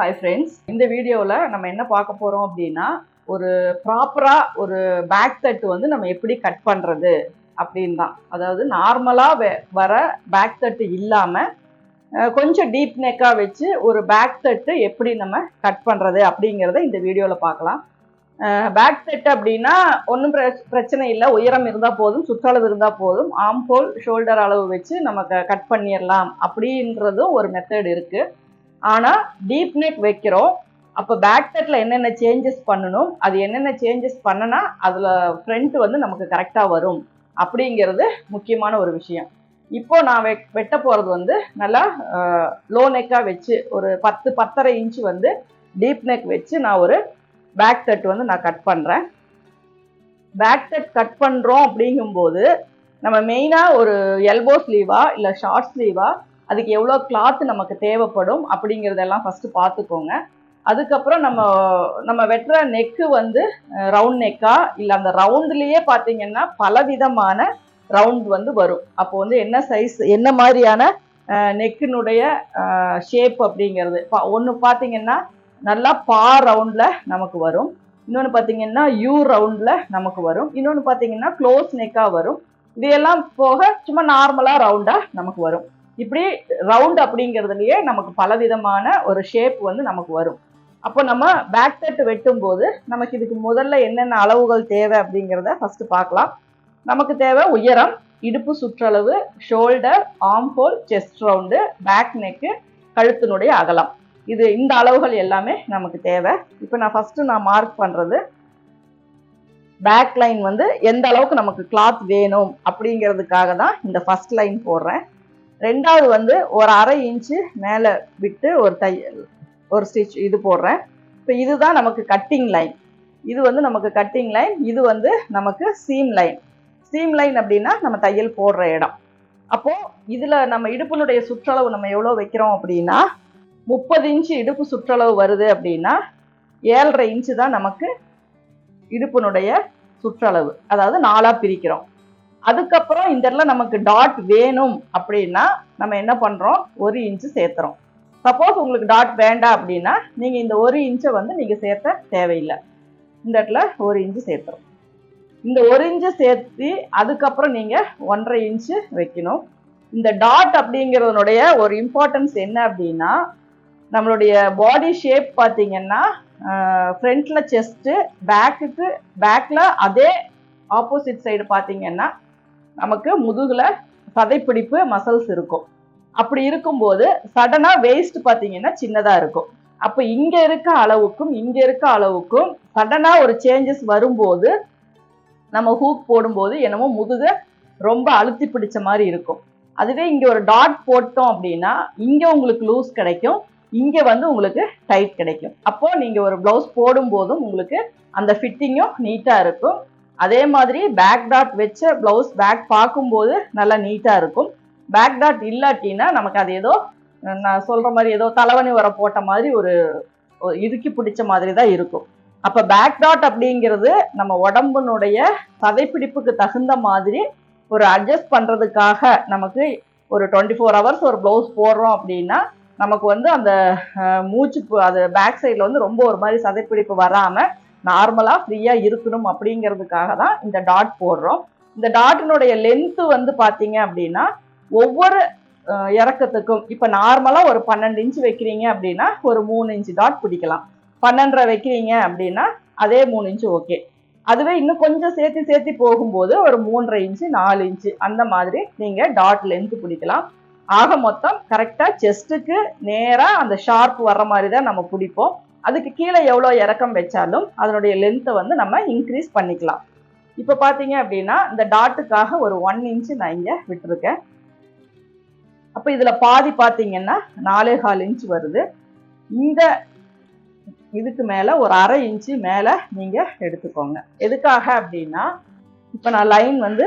Hi friends இந்த வீடியோவில் நம்ம என்ன பார்க்க போகிறோம் அப்படின்னா ஒரு ப்ராப்பராக ஒரு பேக் தட்டு வந்து நம்ம எப்படி கட் பண்ணுறது அப்படின் தான். அதாவது நார்மலாக வர பேக் தட்டு இல்லாமல் கொஞ்சம் டீப் நெக்காக வச்சு ஒரு பேக் தட்டு எப்படி நம்ம கட் பண்ணுறது அப்படிங்கிறத இந்த வீடியோவில் பார்க்கலாம். பேக் தட்டு அப்படின்னா ஒன்றும் பிரச்சனை இல்லை. உயரம் இருந்தால் போதும் சுற்றளவு இருந்தால் போதும். ஆம்போல் ஷோல்டர் அளவு வச்சு நம்ம கட் பண்ணிடலாம் அப்படின்றதும் ஒரு மெத்தட் இருக்குது ஆனால் டீப் நெக் வைக்கிறோம். அப்போ பேக் செட்டில் என்னென்ன சேஞ்சஸ் பண்ணணும் அது என்னென்ன சேஞ்சஸ் பண்ணனா அதில் ஃப்ரண்ட் வந்து நமக்கு கரெக்டாக வரும். அப்படிங்கிறது முக்கியமான ஒரு விஷயம். இப்போ நான் வெ வெட்ட போகிறது வந்து நல்லா லோ நெக்காக வச்சு ஒரு பத்து பத்தரை இன்ச்சு வந்து டீப் நெக் வச்சு நான் ஒரு பேக் செட் வந்து நான் கட் பண்ணுறேன் பேக் செட் கட் பண்ணுறோம் அப்படிங்கும்போது நம்ம மெயினாக ஒரு எல்போ ஸ்லீவா இல்லை ஷார்ட் ஸ்லீவா அதுக்கு எவ்வளோ கிளாத் நமக்கு தேவைப்படும் அப்படிங்கிறதெல்லாம் ஃபஸ்ட்டு பார்த்துக்கோங்க. அதுக்கப்புறம் நம்ம நம்ம வெட்டுற நெக்கு வந்து ரவுண்ட் நெக்கா இல்லை அந்த ரவுண்ட்லேயே பார்த்தீங்கன்னா பலவிதமான ரவுண்ட் வந்து வரும். அப்போ வந்து என்ன சைஸ் என்ன மாதிரியான நெக்கினுடைய ஷேப் அப்படிங்கிறது. பா ஒன்று பார்த்தீங்கன்னா நல்லா பா ரவுண்டில் நமக்கு வரும். இன்னொன்று பார்த்தீங்கன்னா யூ ரவுண்டில் நமக்கு வரும். இன்னொன்று பார்த்தீங்கன்னா க்ளோஸ் நெக்காக வரும். இதையெல்லாம் போக சும்மா நார்மலாக ரவுண்டாக நமக்கு வரும். இப்படி ரவுண்ட் அப்படிங்கிறதுலையே நமக்கு பலவிதமான ஒரு ஷேப் வந்து நமக்கு வரும். அப்போ நம்ம பேக் தட்டு வெட்டும் போது நமக்கு இதுக்கு முதல்ல என்னென்ன அளவுகள் தேவை அப்படிங்கிறத ஃபஸ்ட்டு பார்க்கலாம். நமக்கு தேவை உயரம் இடுப்பு சுற்றளவு shoulder arm hole chest round back neck கழுத்தினுடைய அகலம். இது இந்த அளவுகள் எல்லாமே நமக்கு தேவை. இப்போ நான் ஃபஸ்ட்டு நான் மார்க் பண்ணுறது பேக் லைன் வந்து எந்த அளவுக்கு நமக்கு கிளாத் வேணும் அப்படிங்கிறதுக்காக தான் இந்த ஃபஸ்ட் லைன் போடுறேன். ரெண்டாவது வந்து ஒரு அரை இன்ச்சு மேலே விட்டு ஒரு தையல் ஒரு ஸ்டிச் இது போடுறேன். இப்போ இதுதான் நமக்கு கட்டிங் லைன் இது வந்து நமக்கு கட்டிங் லைன் இது வந்து நமக்கு சீம் லைன் சீம் லைன் அப்படின்னா நம்ம தையல் போடுற இடம். அப்போது இதில் நம்ம இடுப்பினுடைய சுற்றளவு நம்ம எவ்வளோ வைக்கிறோம் அப்படின்னா முப்பது இன்ச்சு இடுப்பு சுற்றளவு வருது அப்படின்னா ஏழரை இன்ச்சு தான் நமக்கு இடுப்பினுடைய சுற்றளவு. அதாவது நாலாக பிரிக்கிறோம். அதுக்கப்புறம் இந்த இடத்துல நமக்கு டாட் வேணும் அப்படின்னா நம்ம என்ன பண்ணுறோம் ஒரு இன்ச்சு சேர்த்துறோம். சப்போஸ் உங்களுக்கு டாட் வேண்டாம் அப்படின்னா நீங்கள் இந்த ஒரு இன்ச்சை வந்து நீங்கள் சேர்த்த தேவையில்லை. இந்த இடத்துல ஒரு இன்ச்சு சேர்த்துறோம். இந்த ஒரு இன்ச்சு சேர்த்து அதுக்கப்புறம் நீங்கள் ஒன்றரை இன்ச்சு வைக்கணும். இந்த டாட் அப்படிங்கிறதுனுடைய ஒரு இம்பார்ட்டன்ஸ் என்ன அப்படின்னா நம்மளுடைய பாடி ஷேப் பார்த்தீங்கன்னா ஃப்ரண்ட்டில் செஸ்ட்டு பேக்குக்கு பேக்கில் அதே ஆப்போசிட் சைடு பார்த்தீங்கன்னா நமக்கு முதுகில் சதைப்பிடிப்பு மசல்ஸ் இருக்கும். அப்படி இருக்கும்போது சடனாக வேஸ்ட் பார்த்தீங்கன்னா சின்னதாக இருக்கும். அப்போ இங்கே இருக்க அளவுக்கும் இங்கே இருக்க அளவுக்கும் சடனாக ஒரு சேஞ்சஸ் வரும்போது நம்ம ஹூக் போடும்போது என்னமோ முதுக ரொம்ப அழுத்தி பிடிச்ச மாதிரி இருக்கும். அதுவே இங்கே ஒரு டாட் போட்டோம் அப்படின்னா இங்கே உங்களுக்கு லூஸ் கிடைக்கும் இங்கே வந்து உங்களுக்கு டைட் கிடைக்கும். அப்போ நீங்கள் ஒரு ப்ளவுஸ் போடும்போதும் உங்களுக்கு அந்த ஃபிட்டிங்கும் நீட்டாக இருக்கும். அதே மாதிரி பேக் டாட் வச்ச ப்ளவுஸ் பேக் பார்க்கும்போது நல்லா நீட்டாக இருக்கும். பேக் டாட் இல்லாட்டின்னா நமக்கு அது ஏதோ நான் சொல்கிற மாதிரி ஏதோ தலைவணி வர போட்ட மாதிரி ஒரு இறுக்கி பிடிச்ச மாதிரி தான் இருக்கும். அப்போ பேக் டாட் அப்படிங்கிறது நம்ம உடம்புனுடைய சதைப்பிடிப்புக்கு தகுந்த மாதிரி ஒரு அட்ஜஸ்ட் பண்ணுறதுக்காக நமக்கு ஒரு டுவெண்ட்டி ஃபோர் ஹவர்ஸ் ஒரு ப்ளவுஸ் போடுறோம் அப்படின்னா நமக்கு வந்து அந்த மூச்சு அது பேக் சைடில் வந்து ரொம்ப ஒரு மாதிரி சதைப்பிடிப்பு வராமல் நார்மலாக ஃப்ரீயாக இருக்கணும் அப்படிங்கிறதுக்காக தான் இந்த டாட் போடுறோம். இந்த டாட்டினுடைய லென்த்து வந்து பார்த்தீங்க அப்படின்னா ஒவ்வொரு இறக்கத்துக்கும் இப்போ நார்மலாக ஒரு பன்னெண்டு இன்ச்சு வைக்கிறீங்க அப்படின்னா ஒரு மூணு இன்ச்சு டாட் பிடிக்கலாம். பன்னெண்டரை வைக்கிறீங்க அப்படின்னா அதே மூணு இன்ச்சு ஓகே அதுவே இன்னும் கொஞ்சம் சேர்த்து சேர்த்து போகும்போது ஒரு மூன்றரை இன்ச்சு நாலு இன்ச்சு அந்த மாதிரி நீங்கள் டாட் லென்த்து பிடிக்கலாம். ஆக மொத்தம் கரெக்டாக செஸ்ட்டுக்கு நேராக அந்த ஷார்ப் வர்ற மாதிரி தான் நம்ம பிடிப்போம். அதுக்கு கீழே எவ்வளோ இறக்கம் வச்சாலும் அதனுடைய லென்த்தை வந்து நம்ம இன்க்ரீஸ் பண்ணிக்கலாம். இப்போ பார்த்தீங்க அப்படின்னா இந்த டாட்டுக்காக ஒரு ஒன் இன்ச்சு நான் இங்கே விட்டுருக்கேன். அப்போ இதில் பாதி பார்த்தீங்கன்னா நாலே கால் இன்ச் வருது. இந்த இதுக்கு மேலே ஒரு அரை இன்ச்சு மேலே நீங்கள் எடுத்துக்கோங்க. எதுக்காக அப்படின்னா இப்போ நான் லைன் வந்து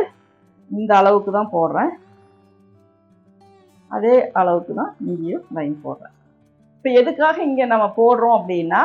இந்த அளவுக்கு தான் போடுறேன். அதே அளவுக்கு தான் இங்கேயும் லைன் போடுறேன். இப்போ எதுக்காக இங்கே நம்ம போடுறோம் அப்படின்னா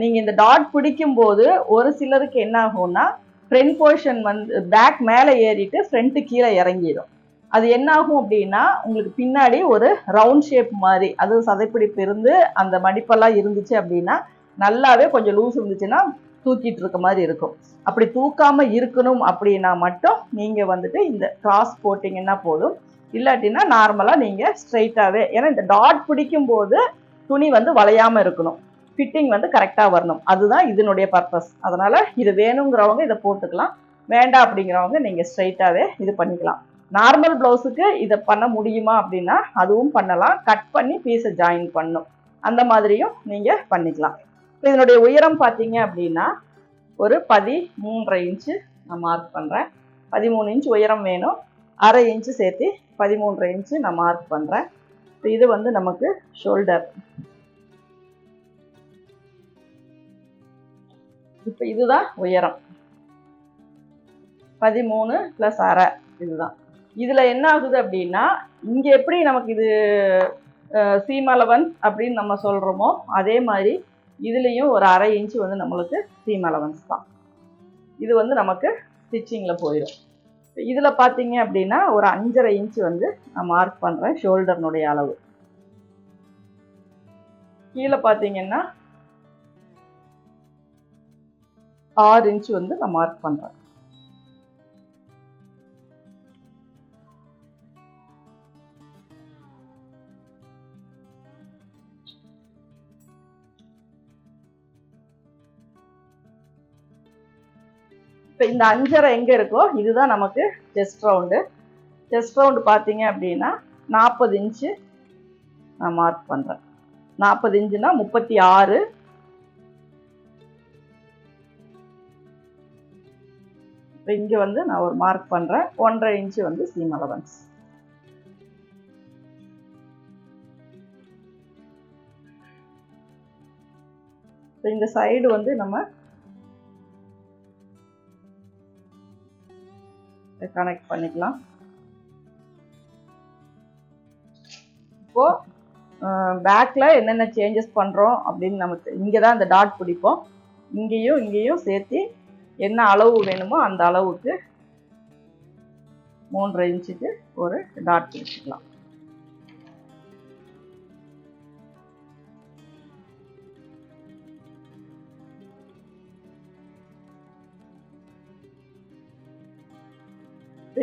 நீங்கள் இந்த டாட் பிடிக்கும்போது ஒரு சிலருக்கு என்ன ஆகும்னா ஃப்ரண்ட் போர்ஷன் வந்து பேக் மேலே ஏறிட்டு ஃப்ரண்ட்டு கீழே இறங்கிடும். அது என்ன ஆகும் அப்படின்னா உங்களுக்கு பின்னாடி ஒரு ரவுண்ட் ஷேப் மாதிரி அது சதைப்பிடிப்பு இருந்து அந்த மடிப்பெல்லாம் இருந்துச்சு அப்படின்னா நல்லாவே கொஞ்சம் லூஸ் இருந்துச்சுன்னா தூக்கிட்டு இருக்க மாதிரி இருக்கும். அப்படி தூக்காம இருக்கணும் அப்படின்னா மட்டும் நீங்கள் வந்துட்டு இந்த கிராஸ் போட்டிங்கன்னா போதும். இல்லாட்டினா நார்மலாக நீங்கள் ஸ்ட்ரைட்டாகவே ஏன்னா இந்த டாட் பிடிக்கும்போது துணி வந்து வளையாமல் இருக்கணும். ஃபிட்டிங் வந்து கரெக்டாக வரணும். அதுதான் இதனுடைய பர்பஸ் அதனால் இது வேணுங்கிறவங்க இதை போட்டுக்கலாம். வேண்டாம் அப்படிங்கிறவங்க நீங்கள் ஸ்ட்ரைட்டாகவே இது பண்ணிக்கலாம். நார்மல் ப்ளவுஸுக்கு இதை பண்ண முடியுமா அப்படின்னா அதுவும் பண்ணலாம். கட் பண்ணி பீஸை ஜாயின் பண்ணும். அந்த மாதிரியும் நீங்கள் பண்ணிக்கலாம். இப்போ இதனுடைய உயரம் பார்த்தீங்க அப்படின்னா ஒரு பதி மூன்றரை இன்ச்சு நான் மார்க் பண்ணுறேன் பதிமூணு இன்ச் உயரம் வேணும். அரை இன்ச்சு சேர்த்து பதிமூன்று இன்ச்சு நான் மார்க் பண்ணுறேன் இப்போ இது வந்து நமக்கு ஷோல்டர் இப்போ இதுதான் உயரம். பதிமூணு ப்ளஸ் அரை இதுதான். இதில் என்ன ஆகுது அப்படின்னா இங்கே எப்படி நமக்கு இது சீம் அலவன்ஸ் அப்படின்னு நம்ம சொல்கிறோமோ அதே மாதிரி இதுலேயும் ஒரு அரை இன்ச்சு வந்து நம்மளுக்கு சீம் அலவன்ஸ் தான். இது வந்து நமக்கு ஸ்டிச்சிங்கில் போயிடும் இதில் பார்த்தீங்க அப்படின்னா ஒரு அஞ்சரை இன்ச் வந்து நான் மார்க் பண்ணுறேன் ஷோல்டர்னுடைய அளவு. கீழே பார்த்தீங்கன்னா ஆறு இன்ச் வந்து நான் மார்க் பண்ணுறேன் இப்போ இந்த அஞ்சரை எங்கே இருக்கோ இதுதான் நமக்கு செஸ்ட் ரவுண்டு செஸ்ட் ரவுண்டு பார்த்தீங்க அப்படின்னா நாற்பது இன்ச்சு நான் மார்க் பண்ணுறேன் நாற்பது இன்ச்சுனா முப்பத்தி ஆறு. இப்போ இங்கே வந்து நான் ஒரு மார்க் பண்ணுறேன் ஒன்றரை இன்ச்சு வந்து சீம் அலவன்ஸ் இந்த சைடு வந்து நம்ம கனெக்ட் பண்ணிக்கலாம். இப்போ பேக்கில் என்னென்ன சேஞ்சஸ் பண்ணுறோம் அப்படின்னு நமக்கு இங்கே தான் அந்த டாட் பிடிப்போம். இங்கேயும் இங்கேயும் சேர்த்து என்ன அளவு வேணுமோ அந்த அளவுக்கு மூன்றரை இன்ச்சுக்கு ஒரு டாட் பிடிச்சிக்கலாம்.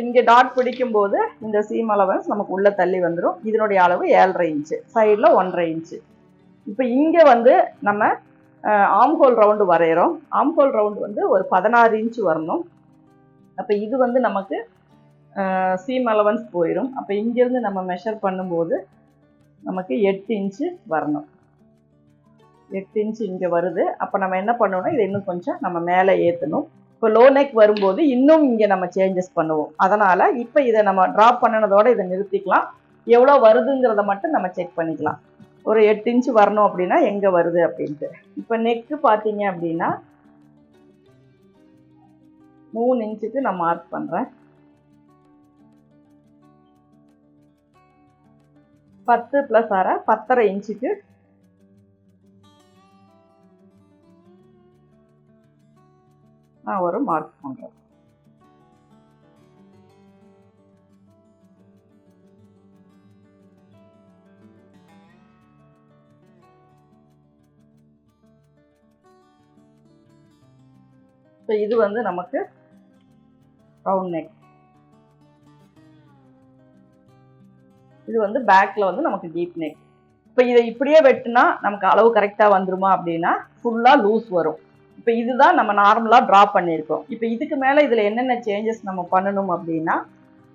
இங்கே டாட் பிடிக்கும் போது இந்த சீம் அலவன்ஸ் நமக்கு உள்ளே தள்ளி வந்துடும் இதனுடைய அளவு ஏழரை இன்ச்சு சைடில் ஒன்றரை இன்ச்சு இப்போ இங்கே வந்து நம்ம ஆம்ஹோல் ரவுண்டு வரைகிறோம் ஆம்ஹோல் ரவுண்டு வந்து ஒரு பதினாறு இன்ச்சு வரணும். அப்போ இது வந்து நமக்கு சீம் அலவன்ஸ் போயிடும் அப்போ இங்கேருந்து நம்ம மெஷர் பண்ணும்போது நமக்கு எட்டு இன்ச்சு வரணும். எட்டு இன்ச்சு இங்கே வருது. அப்போ நம்ம என்ன பண்ணணும்னா இதை இன்னும் கொஞ்சம் நம்ம மேலே ஏற்றணும் இப்போ லோ நெக் வரும்போது இன்னும் இங்கே நம்ம சேஞ்சஸ் பண்ணுவோம். அதனால் இப்போ இதை நம்ம ட்ராப் பண்ணினதோட இதை நிறுத்திக்கலாம். எவ்வளோ வருதுங்கிறத மட்டும் நம்ம செக் பண்ணிக்கலாம். ஒரு எட்டு இன்ச்சு வரணும் அப்படின்னா எங்கே வருது அப்படின்ட்டு. இப்போ நெக்கு பார்த்தீங்க அப்படின்னா மூணு இன்ச்சுக்கு நான் மார்க் பண்ணுறேன் பத்து ப்ளஸ் அரை பத்தரை இன்ச்சுக்கு நான் ஒரு மார்க் பண்ணுறேன் ஸோ இது வந்து நமக்கு ரவுண்ட் நெக் இது வந்து பேக்கில் வந்து நமக்கு டீப் நெக் இப்போ இதை இப்படியே வெட்டினா நமக்கு அளவு கரெக்டாக வந்துருமா அப்படின்னா ஃபுல்லாக லூஸ் வரும். இப்போ இதுதான் நம்ம நார்மலாக ட்ரா பண்ணியிருக்கோம். இப்போ இதுக்கு மேலே இதில் என்னென்ன சேஞ்சஸ் நம்ம பண்ணணும் அப்படின்னா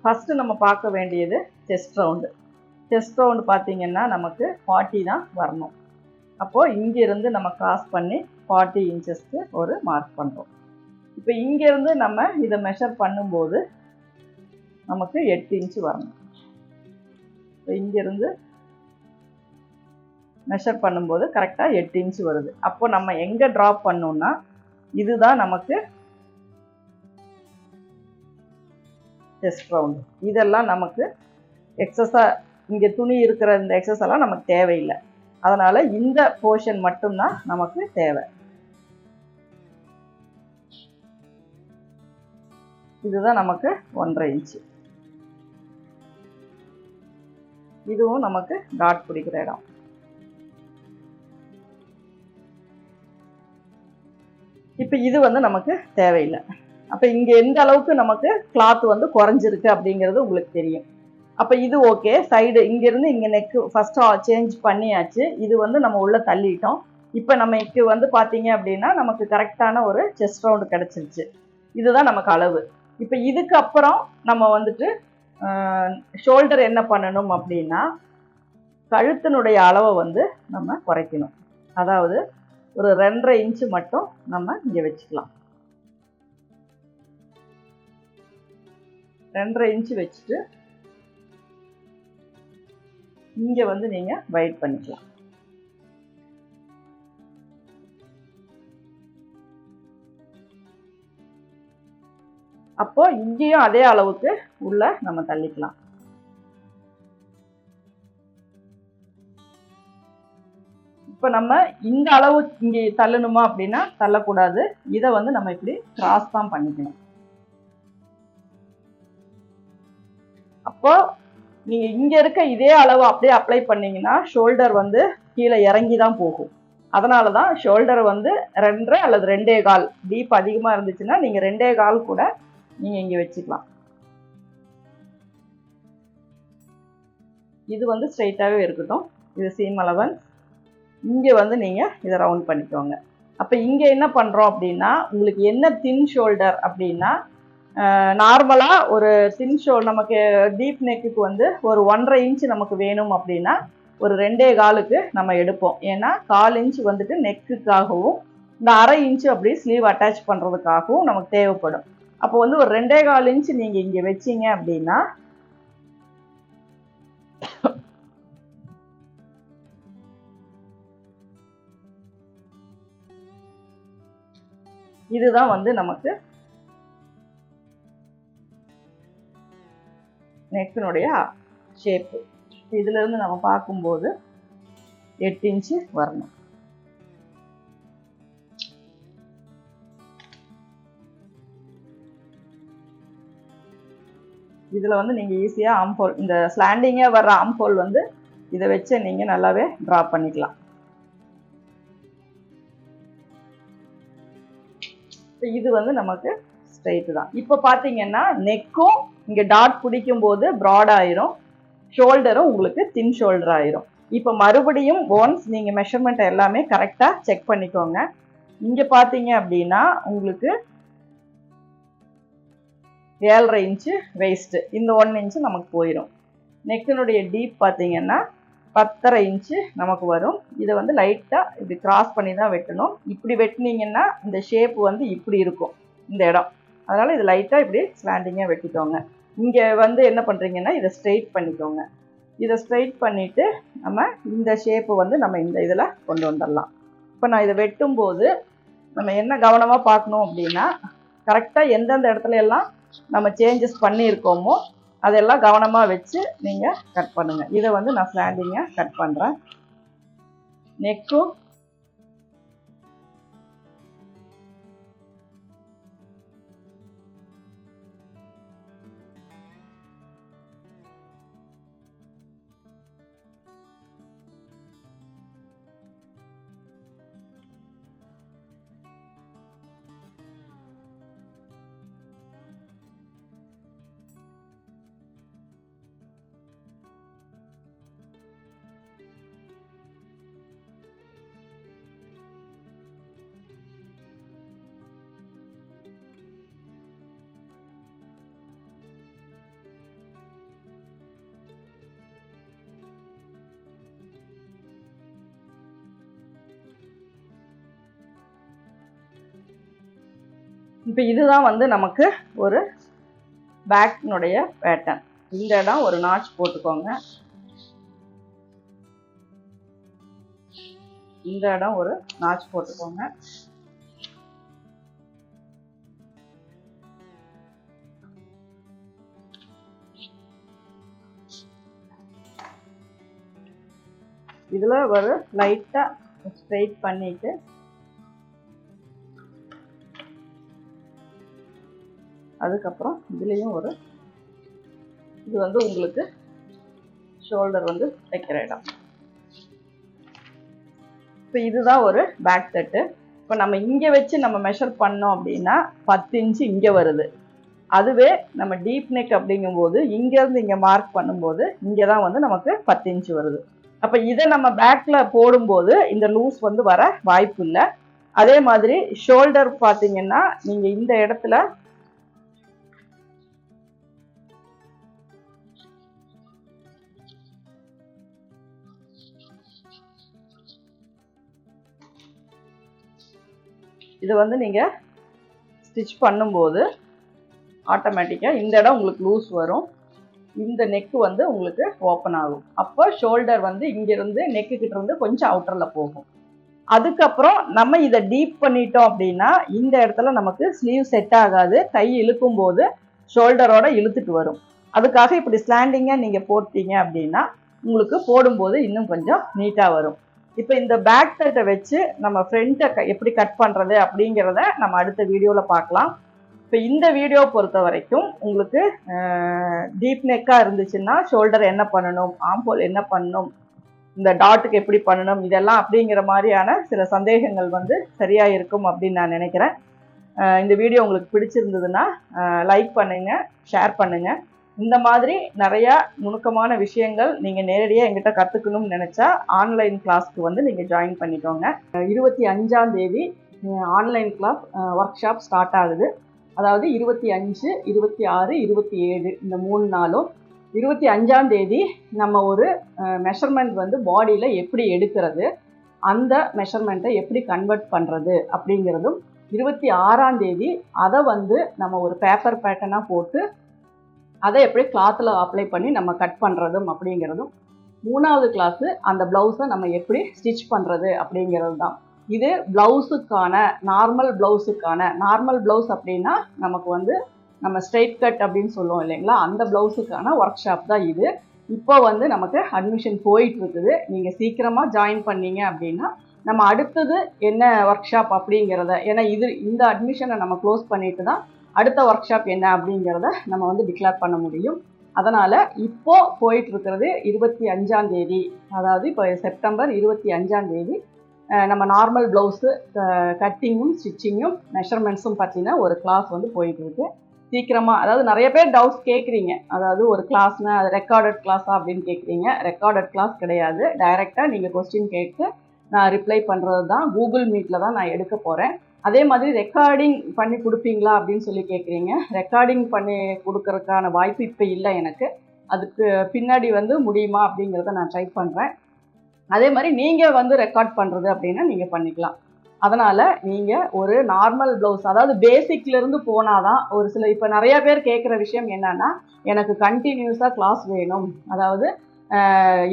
ஃபஸ்ட்டு நம்ம பார்க்க வேண்டியது செஸ்ட் ரவுண்டு செஸ்ட் ரவுண்டு பார்த்தீங்கன்னா நமக்கு ஃபார்ட்டி தான் வரணும். அப்போது இங்கேருந்து நம்ம க்ராஸ் பண்ணி ஃபார்ட்டி இன்ச்சஸ்க்கு ஒரு மார்க் பண்ணுறோம் இப்போ இங்கேருந்து நம்ம இதை மெஷர் பண்ணும்போது நமக்கு எட்டு இன்ச்சு வரணும். இப்போ இங்கேருந்து மெஷர் பண்ணும்போது கரெக்டாக எட்டு இன்ச்சு வருது. அப்போ நம்ம எங்கே ட்ராப் பண்ணோம்னா இதுதான் நமக்கு செஸ்ட் ரவுண்டு இதெல்லாம் நமக்கு எக்ஸஸாக இங்கே துணி இருக்கிற இந்த எக்ஸஸ் எல்லாம் நமக்கு தேவையில்லை. அதனால் இந்த போர்ஷன் மட்டும்தான் நமக்கு தேவை. இதுதான் நமக்கு ஒன்றரை இன்ச்சு இதுவும் நமக்கு டாட் பிடிக்கிற இடம். இப்போ இது வந்து நமக்கு தேவையில்லை. அப்போ இங்கே எந்த அளவுக்கு நமக்கு கிளாத் வந்து குறைஞ்சிருக்கு அப்படிங்கிறது உங்களுக்கு தெரியும். அப்போ இது ஓகே சைடு இங்கேருந்து இங்கே நெக்கு ஃபஸ்ட்டு சேஞ்ச் பண்ணியாச்சு. இது வந்து நம்ம உள்ளே தள்ளிட்டோம். இப்போ நமக்கு வந்து பார்த்தீங்க அப்படின்னா நமக்கு கரெக்டான ஒரு செஸ்ட் ரவுண்டு கிடச்சிருச்சு. இதுதான் நமக்கு அளவு. இப்போ இதுக்கு அப்புறம் நம்ம வந்துட்டு ஷோல்டர் என்ன பண்ணணும் அப்படின்னா கழுத்தினுடைய அளவை வந்து நம்ம குறைக்கணும். அதாவது ஒரு ரெண்டரை இன்ச்சு மட்டும் நம்ம இங்கே வச்சுக்கலாம். ரெண்டரை இன்ச்சு வச்சுட்டு இங்கே வந்து நீங்கள் வைட் பண்ணிக்கலாம். அப்போது இங்கேயும் அதே அளவுக்கு உள்ள நம்ம தள்ளிக்கலாம். இப்போ நம்ம இந்த அளவு இங்கே தள்ளணுமா அப்படின்னா தள்ளக்கூடாது. இதை வந்து நம்ம இப்படி கிராஸ் தான் பண்ணிக்கணும். அப்போ நீங்க இங்க இருக்க இதே அளவு அப்படியே அப்ளை பண்ணீங்கன்னா ஷோல்டர் வந்து கீழே இறங்கி தான் போகும். அதனால தான் ஷோல்டர் வந்து ரெண்டரை அல்லது ரெண்டே கால் டீப் அதிகமாக இருந்துச்சுன்னா நீங்கள் ரெண்டே கால் கூட நீங்கள் இங்கே வச்சுக்கலாம். இது வந்து ஸ்ட்ரைட்டாகவே இருக்கட்டும். இது சீம் அலவன்ஸ் இங்கே வந்து நீங்கள் இதை ரவுண்ட் பண்ணிக்கோங்க. அப்போ இங்கே என்ன பண்ணுறோம் அப்படின்னா உங்களுக்கு என்ன தின் ஷோல்டர் அப்படின்னா நார்மலாக ஒரு தின் ஷோ நமக்கு டீப் நெக்குக்கு வந்து ஒரு ஒன்றரை இன்ச்சு நமக்கு வேணும் அப்படின்னா ஒரு ரெண்டே காலுக்கு நம்ம எடுப்போம். ஏன்னா கால் இன்ச் வந்துட்டு நெக்குக்காகவும் இந்த அரை இன்ச்சு அப்படி ஸ்லீவ் அட்டாச் பண்ணுறதுக்காகவும் நமக்கு தேவைப்படும். அப்போ வந்து ஒரு ரெண்டே கால் இன்ச் நீங்கள் இங்கே வச்சீங்க அப்படின்னா இதுதான் வந்து நமக்கு நெக்கினுடைய ஷேப்பு இதிலிருந்து நம்ம பார்க்கும்போது எட்டு இன்ச்சு வரணும். இதில் வந்து நீங்கள் ஈஸியாக ஆம்ஹோல் இந்த ஸ்லாண்டிங்காக வர்ற ஆம்ஹோல் வந்து இதை வச்சு நீங்கள் நல்லாவே ட்ரா பண்ணிக்கலாம். இது வந்து நமக்கு ஸ்ட்ரைட்டு தான். இப்போ பார்த்தீங்கன்னா நெக்கும் இங்கே டாட் பிடிக்கும் போது ப்ராட் ஆயிரும். ஷோல்டரும் உங்களுக்கு தின் ஷோல்டர் ஆயிரும். இப்போ மறுபடியும் ஒன்ஸ் நீங்கள் மெஷர்மெண்ட் எல்லாமே கரெக்டாக செக் பண்ணிக்கோங்க. இங்கே பார்த்தீங்க அப்படின்னா உங்களுக்கு ஏழரை இன்ச்சு வேஸ்ட்டு இந்த ஒன் இன்ச்சு நமக்கு போயிடும் நெக்கினுடைய டீப் பார்த்தீங்கன்னா பத்தரை இன்ச்சு நமக்கு வரும். இதை வந்து லைட்டாக இப்படி கிராஸ் பண்ணி தான் வெட்டணும். இப்படி வெட்டினீங்கன்னா இந்த ஷேப் வந்து இப்படி இருக்கும். இந்த இடம். அதனால் இது லைட்டாக இப்படி ஸ்லாண்டிங்காக வெட்டிக்கோங்க. இங்கே வந்து என்ன பண்ணுறீங்கன்னா இதை ஸ்ட்ரெயிட் பண்ணிக்கோங்க. இதை ஸ்ட்ரெயிட் பண்ணிவிட்டு நம்ம இந்த ஷேப்பு வந்து நம்ம இந்த இதில் கொண்டு வந்துடலாம். இப்போ நான் இதை வெட்டும்போது நம்ம என்ன கவனமாக பார்க்கணும் அப்படின்னா கரெக்டாக எந்தெந்த இடத்துல எல்லாம் நம்ம சேஞ்சஸ் பண்ணியிருக்கோமோ அதெல்லாம் கவனமாக வச்சு நீங்கள் கட் பண்ணுங்கள் இதை வந்து நான் ஸ்லாண்டிங்காக கட் பண்ணுறேன் நெக்கும் இப்போ இதுதான் வந்து நமக்கு ஒரு பேக்னுடைய பேட்டர்ன் இந்த இடம் ஒரு நாட்ச் போட்டுக்கோங்க. இந்த இடம் ஒரு நாட்ச் போட்டுக்கோங்க. இதில் ஒரு லைட்டாக ஸ்ட்ரைட் பண்ணிவிட்டு அதுக்கப்புறம் இதுலேயும் ஒரு இது வந்து உங்களுக்கு ஷோல்டர் வந்து வைக்கிற இடம். இப்போ இதுதான் ஒரு பேக் தட்டு இப்போ நம்ம இங்கே வச்சு நம்ம மெஷர் பண்ணோம் அப்படின்னா பத்து இன்ச்சு இங்கே வருது. அதுவே நம்ம டீப் நெக் அப்படிங்கும்போது இங்கேருந்து இங்கே மார்க் பண்ணும்போது இங்கே தான் வந்து நமக்கு பத்து இன்ச்சு வருது. அப்போ இதை நம்ம பேக்கில் போடும்போது இந்த லூஸ் வந்து வர வாய்ப்பு இல்லை. அதே மாதிரி ஷோல்டர் பார்த்தீங்கன்னா நீங்கள் இந்த இடத்துல இது வந்து நீங்கள் ஸ்டிச் பண்ணும்போது ஆட்டோமேட்டிக்காக இந்த இடம் உங்களுக்கு லூஸ் வரும். இந்த நெக்கு வந்து உங்களுக்கு ஓப்பன் ஆகும். அப்போ ஷோல்டர் வந்து இங்கேருந்து நெக்கு கிட்ட இருந்து கொஞ்சம் அவுட்டரில் போகும். அதுக்கப்புறம் நம்ம இதை டீப் பண்ணிட்டோம் அப்படின்னா இந்த இடத்துல நமக்கு ஸ்லீவ் செட் ஆகாது. கை இழுக்கும் போது ஷோல்டரோட இழுத்துட்டு வரும். அதுக்காக இப்படி ஸ்லாண்டிங்காக நீங்கள் போட்டீங்க அப்படின்னா உங்களுக்கு போடும்போது இன்னும் கொஞ்சம் நீட்டாக வரும். இப்போ இந்த பேக் தட்டை வச்சு நம்ம ஃப்ரண்ட்டை எப்படி கட் பண்ணுறது அப்படிங்கிறத நம்ம அடுத்த வீடியோவில் பார்க்கலாம். இப்போ இந்த வீடியோ பொறுத்த வரைக்கும் உங்களுக்கு டீப் நெக்காக இருந்துச்சுன்னா ஷோல்டர் என்ன பண்ணணும் ஆம்போல் என்ன பண்ணணும் இந்த டாட்டுக்கு எப்படி பண்ணணும் இதெல்லாம் அப்படிங்கிற மாதிரியான சில சந்தேகங்கள் வந்து சரியாக இருக்கும் அப்படின்னு நான் நினைக்கிறேன். இந்த வீடியோ உங்களுக்கு பிடிச்சிருந்ததுன்னா லைக் பண்ணுங்கள் ஷேர் பண்ணுங்கள் இந்த மாதிரி நிறையா நுணுக்கமான விஷயங்கள் நீங்கள் நேரடியாக எங்கிட்ட கற்றுக்கணும்னு நினச்சா ஆன்லைன் கிளாஸ்க்கு வந்து நீங்கள் ஜாயின் பண்ணிக்கோங்க. இருபத்தி அஞ்சாம் தேதி online class workshop start ஆகுது. அதாவது இருபத்தி அஞ்சு இருபத்தி ஆறு இருபத்தி ஏழு இந்த மூணு நாளும். இருபத்தி அஞ்சாம் தேதி நம்ம ஒரு மெஷர்மெண்ட் வந்து பாடியில் எப்படி எடுக்கிறது அந்த மெஷர்மெண்ட்டை எப்படி கன்வெர்ட் பண்ணுறது அப்படிங்கிறதும் இருபத்தி ஆறாம் தேதி அதை வந்து நம்ம ஒரு பேப்பர் பேட்டர்னாக போட்டு அதை எப்படி கிளாத்தில் அப்ளை பண்ணி நம்ம கட் பண்ணுறதும் அப்படிங்கிறதும் மூணாவது கிளாஸு அந்த ப்ளவுஸை நம்ம எப்படி ஸ்டிச் பண்ணுறது அப்படிங்கிறது தான். இது ப்ளவுஸுக்கான நார்மல் ப்ளவுஸுக்கான நார்மல் ப்ளவுஸ் அப்படின்னா நமக்கு வந்து நம்ம ஸ்ட்ரைட் கட் அப்படின்னு சொல்லுவோம் இல்லைங்களா? அந்த ப்ளவுஸுக்கான ஒர்க் ஷாப் தான் இது. இப்போ வந்து நமக்கு அட்மிஷன் போயிட்டுருக்குது. நீங்கள் சீக்கிரமாக ஜாயின் பண்ணீங்க அப்படின்னா நம்ம அடுத்தது என்ன ஒர்க் ஷாப் அப்படிங்கிறத ஏன்னா இது இந்த அட்மிஷனை நம்ம க்ளோஸ் பண்ணிட்டு தான் அடுத்த ஒர்க் ஷாப் என்ன அப்படிங்கிறத நம்ம வந்து டிக்ளேர் பண்ண முடியும். அதனால் இப்போது போயிட்டுருக்கிறது இருபத்தி அஞ்சாந்தேதி அதாவது இப்போ செப்டம்பர் இருபத்தி அஞ்சாந்தேதி நம்ம நார்மல் ப்ளவுஸு கட்டிங்கும் ஸ்டிச்சிங்கும் மெஷர்மெண்ட்ஸும் பார்த்தீங்கன்னா ஒரு கிளாஸ் வந்து போயிட்டுருக்கு. சீக்கிரமாக அதாவது நிறைய பேர் டவுட்ஸ் கேட்குறீங்க அதாவது ஒரு கிளாஸ்னால் அது ரெக்கார்டட் கிளாஸா அப்படின்னு கேட்குறீங்க ரெக்கார்டட் கிளாஸ் கிடையாது. டைரெக்டாக நீங்கள் கொஸ்டின் கேட்டு நான் ரிப்ளை பண்ணுறது தான் கூகுள் மீட்டில் தான் நான் எடுக்க போகிறேன் அதே மாதிரி ரெக்கார்டிங் பண்ணி கொடுப்பீங்களா அப்படின்னு சொல்லி கேட்குறீங்க ரெக்கார்டிங் பண்ணி கொடுக்கறதுக்கான வாய்ப்பு இப்போ இல்லை எனக்கு. அதுக்கு பின்னாடி வந்து முடியுமா அப்படிங்கிறத நான் ட்ரை பண்ணுறேன் அதே மாதிரி நீங்கள் வந்து ரெக்கார்ட் பண்ணுறது அப்படின்னா நீங்கள் பண்ணிக்கலாம். அதனால் நீங்கள் ஒரு நார்மல் ப்ளவுஸ் அதாவது பேசிக்லேருந்து போனால் தான் ஒரு சில இப்போ நிறையா பேர் கேட்குற விஷயம் என்னென்னா எனக்கு கண்டினியூஸாக கிளாஸ் வேணும். அதாவது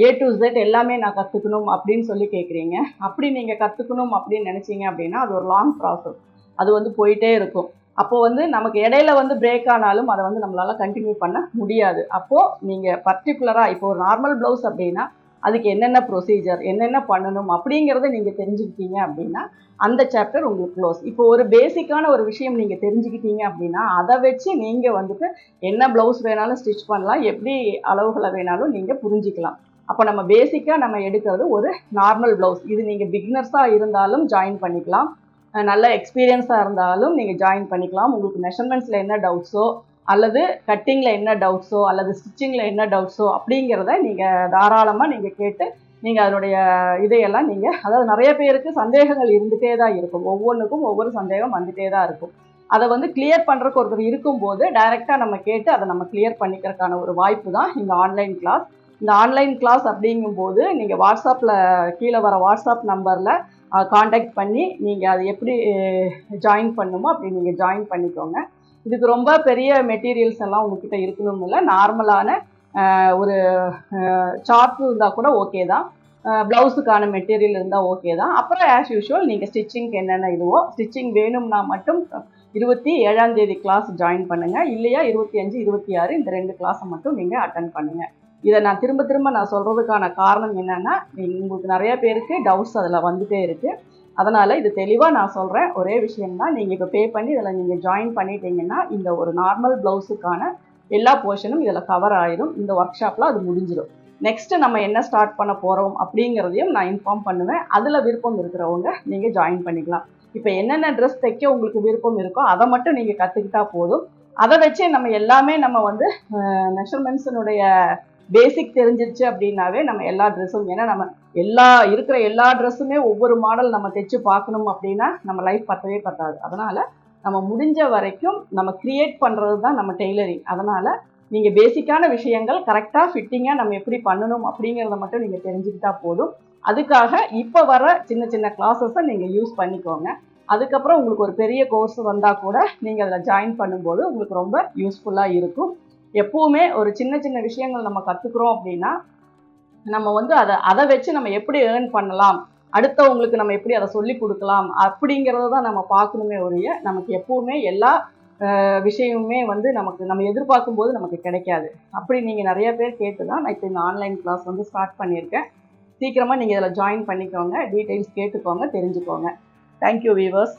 ஏ டு ஜெட் எல்லாமே நான் கற்றுக்கணும் அப்படின்னு சொல்லி கேட்குறீங்க அப்படி நீங்கள் கற்றுக்கணும் அப்படின்னு நினச்சிங்க அப்படின்னா அது ஒரு லாங் ப்ராசஸ் அது வந்து போயிட்டே இருக்கும். அப்போது வந்து நமக்கு இடையில வந்து பிரேக் ஆனாலும் அதை வந்து நம்மளால் கண்டினியூ பண்ண முடியாது. அப்போது நீங்கள் பர்டிகுலராக இப்போ ஒரு நார்மல் ப்ளவுஸ் அப்படின்னா அதுக்கு என்னென்ன ப்ரொசீஜர் என்னென்ன பண்ணணும் அப்படிங்கிறத நீங்கள் தெரிஞ்சுக்கிட்டீங்க அப்படின்னா அந்த சாப்டர் உங்களுக்கு க்ளோஸ் இப்போ ஒரு பேசிக்கான ஒரு விஷயம் நீங்கள் தெரிஞ்சுக்கிட்டீங்க அப்படின்னா அதை வச்சு நீங்கள் வந்துட்டு என்ன ப்ளவுஸ் வேணாலும் ஸ்டிச் பண்ணலாம் எப்படி அளவுகளை வேணாலும் நீங்கள் புரிஞ்சிக்கலாம். அப்போ நம்ம பேசிக்காக நம்ம எடுக்கிறது ஒரு நார்மல் ப்ளவுஸ் இது நீங்கள் பிகினர்ஸாக இருந்தாலும் ஜாயின் பண்ணிக்கலாம். நல்ல எக்ஸ்பீரியன்ஸாக இருந்தாலும் நீங்கள் ஜாயின் பண்ணிக்கலாம். உங்களுக்கு மெஷர்மெண்ட்ஸில் என்ன டவுட்ஸோ அல்லது கட்டிங்கில் என்ன டவுட்ஸோ அல்லது ஸ்டிச்சிங்கில் என்ன டவுட்ஸோ அப்படிங்கிறத நீங்கள் தாராளமாக நீங்கள் கேட்டு நீங்கள் அதனுடைய இதையெல்லாம் நீங்கள் அதாவது நிறைய பேருக்கு சந்தேகங்கள் இருந்துகிட்டே தான் இருக்கும். ஒவ்வொன்றுக்கும் ஒவ்வொரு சந்தேகம் வந்துகிட்டே தான் இருக்கும். அதை வந்து கிளியர் பண்ணுறக்கு ஒருத்தர் இருக்கும்போது டைரெக்டாக நம்ம கேட்டு அதை நம்ம கிளியர் பண்ணிக்கிறதுக்கான ஒரு வாய்ப்பு தான் இந்த ஆன்லைன் கிளாஸ் இந்த ஆன்லைன் கிளாஸ் அப்படிங்கும்போது நீங்கள் வாட்ஸ்அப்பில் கீழே வர வாட்ஸ்அப் நம்பரில் காண்டாக்ட் பண்ணி நீங்கள் அதை எப்படி ஜாயின் பண்ணுமோ அப்படி நீங்கள் ஜாயின் பண்ணிக்கோங்க. இதுக்கு ரொம்ப பெரிய மெட்டீரியல்ஸ் எல்லாம் உங்ககிட்ட இருக்கணும் இல்லை. நார்மலான ஒரு சார்ட் இருந்தால் கூட ஓகே தான். ப்ளவுஸுக்கான மெட்டீரியல் இருந்தால் ஓகே தான். அப்புறம் ஆஸ் யூஷுவல் நீங்கள் ஸ்டிச்சிங்க்கு என்னென்ன இதுவோ ஸ்டிச்சிங் வேணும்னா மட்டும் இருபத்தி ஏழாம் தேதி கிளாஸ் ஜாயின் பண்ணுங்கள் இல்லையா இருபத்தி அஞ்சு இருபத்தி ஆறு இந்த ரெண்டு கிளாஸை மட்டும் நீங்கள் அட்டன் பண்ணுங்கள் இதை நான் திரும்ப திரும்ப நான் சொல்கிறதுக்கான காரணம் என்னென்னா உங்களுக்கு நிறைய பேருக்கு டவுட்ஸ் அதில் வந்துகிட்டே இருக்குது அதனால் இது தெளிவாக நான் சொல்கிறேன் ஒரே விஷயம்தான் நீங்கள் இப்போ பே பண்ணி இதில் நீங்கள் ஜாயின் பண்ணிட்டீங்கன்னா இந்த ஒரு நார்மல் ப்ளவுஸுக்கான எல்லா போர்ஷனும் இதில் கவர் ஆயிடும் இந்த ஒர்க் ஷாப்பில் அது முடிஞ்சிடும் நெக்ஸ்ட் நம்ம என்ன ஸ்டார்ட் பண்ண போகிறோம் அப்படிங்கிறதையும் நான் இன்ஃபார்ம் பண்ணுவேன். அதில் விருப்பம் இருக்கிறவங்க நீங்கள் ஜாயின் பண்ணிக்கலாம். இப்போ என்னென்ன ட்ரெஸ் தைக்க உங்களுக்கு விருப்பம் இருக்கோ அதை மட்டும் நீங்கள் கற்றுக்கிட்டா போதும். அதை வச்சே நம்ம எல்லாமே நம்ம வந்து மெஷர்மெண்ட்ஸினுடைய பேசிக் தெரிஞ்சிருச்சு அப்படின்னாவே நம்ம எல்லா ட்ரெஸ்ஸும் ஏன்னா நம்ம எல்லா இருக்கிற எல்லா ட்ரெஸ்ஸுமே ஒவ்வொரு மாடல் நம்ம தைச்சு பார்க்கணும் அப்படின்னா நம்ம லைஃப் பத்தவே பத்தாது. அதனால் நம்ம முடிஞ்ச வரைக்கும் நம்ம கிரியேட் பண்ணுறது தான் நம்ம டெய்லரிங் அதனால் நீங்கள் பேசிக்கான விஷயங்கள் கரெக்டாக ஃபிட்டிங்காக நம்ம எப்படி பண்ணணும் அப்படிங்கிறத மட்டும் நீங்கள் தெரிஞ்சுக்கிட்டா போதும். அதுக்காக இப்போ வர சின்ன சின்ன கிளாஸஸை நீங்கள் யூஸ் பண்ணிக்கோங்க. அதுக்கப்புறம் உங்களுக்கு ஒரு பெரிய கோர்ஸ் வந்தால் கூட நீங்கள் அதில் ஜாயின் பண்ணும்போது உங்களுக்கு ரொம்ப யூஸ்ஃபுல்லாக இருக்கும். எப்போவுமே ஒரு சின்ன சின்ன விஷயங்கள் நம்ம கற்றுக்குறோம் அப்படின்னா நம்ம வந்து அதை அதை வச்சு நம்ம எப்படி ஏர்ன் பண்ணலாம் அடுத்தவங்களுக்கு நம்ம எப்படி அதை சொல்லி கொடுக்கலாம் அப்படிங்கிறத தான் நம்ம பார்க்கணுமே ஒழிய நமக்கு எப்போவுமே எல்லா விஷயமுமே வந்து நமக்கு நம்ம எதிர்பார்க்கும் போது நமக்கு கிடைக்காது. அப்படி நீங்கள் நிறைய பேர் கேட்டு தான் நான் இப்போ இந்த ஆன்லைன் கிளாஸ் வந்து ஸ்டார்ட் பண்ணியிருக்கேன். சீக்கிரமாக நீங்கள் இதில் ஜாயின் பண்ணிக்கோங்க டீட்டெயில்ஸ் கேட்டுக்கோங்க தெரிஞ்சுக்கோங்க. Thank you viewers